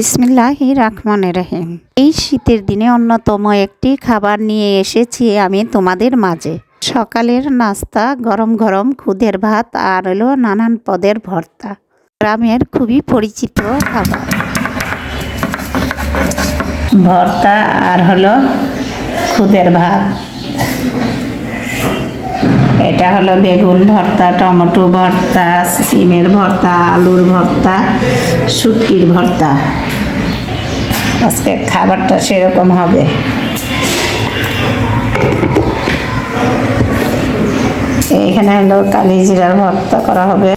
বিসমিল্লাহি রহমান রহিম। এই শীতের দিনে অন্যতম একটি খাবার নিয়ে এসেছি আমি তোমাদের মাঝে। সকালের নাস্তা, গরম গরম খুদের ভাত আর হলো নানান পদের ভর্তা। গ্রামের খুবই পরিচিত খাবার। ভর্তা আর হলো খুদের ভাত। এটা হলো বেগুন ভর্তা, টমেটো ভর্তা, সিমের ভর্তা, আলুর ভর্তা, শুটকির ভর্তা। আজকে খাবারটা সেরকম হবে। এখানে হলো কালি জিরার ভর্তা করা হবে।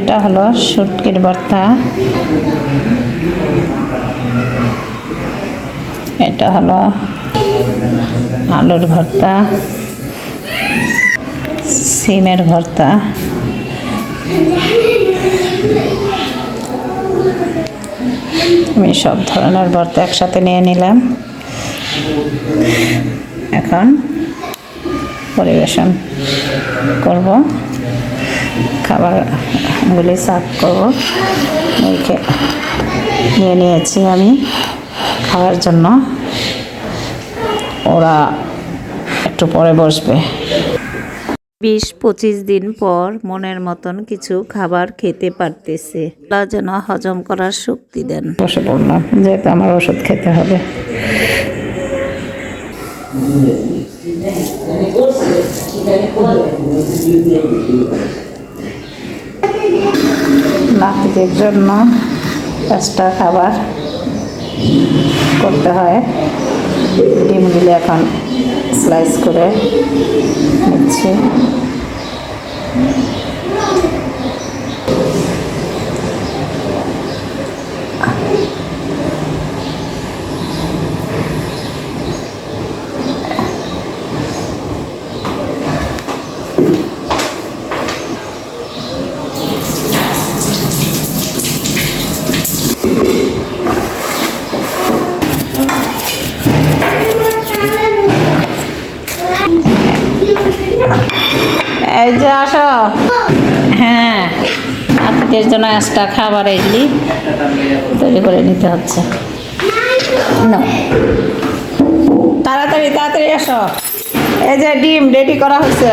এটা হলো শুটকির ভর্তা। এটা হলো আলুর ভর্তা। সিমের ভর্তা। আমি সব ধরনের ভর্তা একসাথে নিয়ে নিলাম। এখন পরিবেশন করব। খাবারগুলি সার্ভ করব। নিয়ে নিয়েছি আমি খাওয়ার জন্য। ওরা একটু পরে বসবে। বিশ পঁচিশ দিন পর মনের মতন কিছু খাবার খেতে পারতেছে। তা যেন হজম করার শক্তি দেন। বসে পড়লাম যেহেতু আমার ওষুধ খেতে হবে। নাতিদের জন্য এক্সট্রা খাবার করতে হয়। ডিমগুলি এখন স্লাইস করে নিচ্ছি। এই যে আসো। হ্যাঁ নাতিদের জন্য একটা খাবার এগুলি তৈরি করে নিতে হচ্ছে। না তাড়াতাড়ি তাড়াতাড়ি আসো। এই যে ডিম রেডি করা হচ্ছে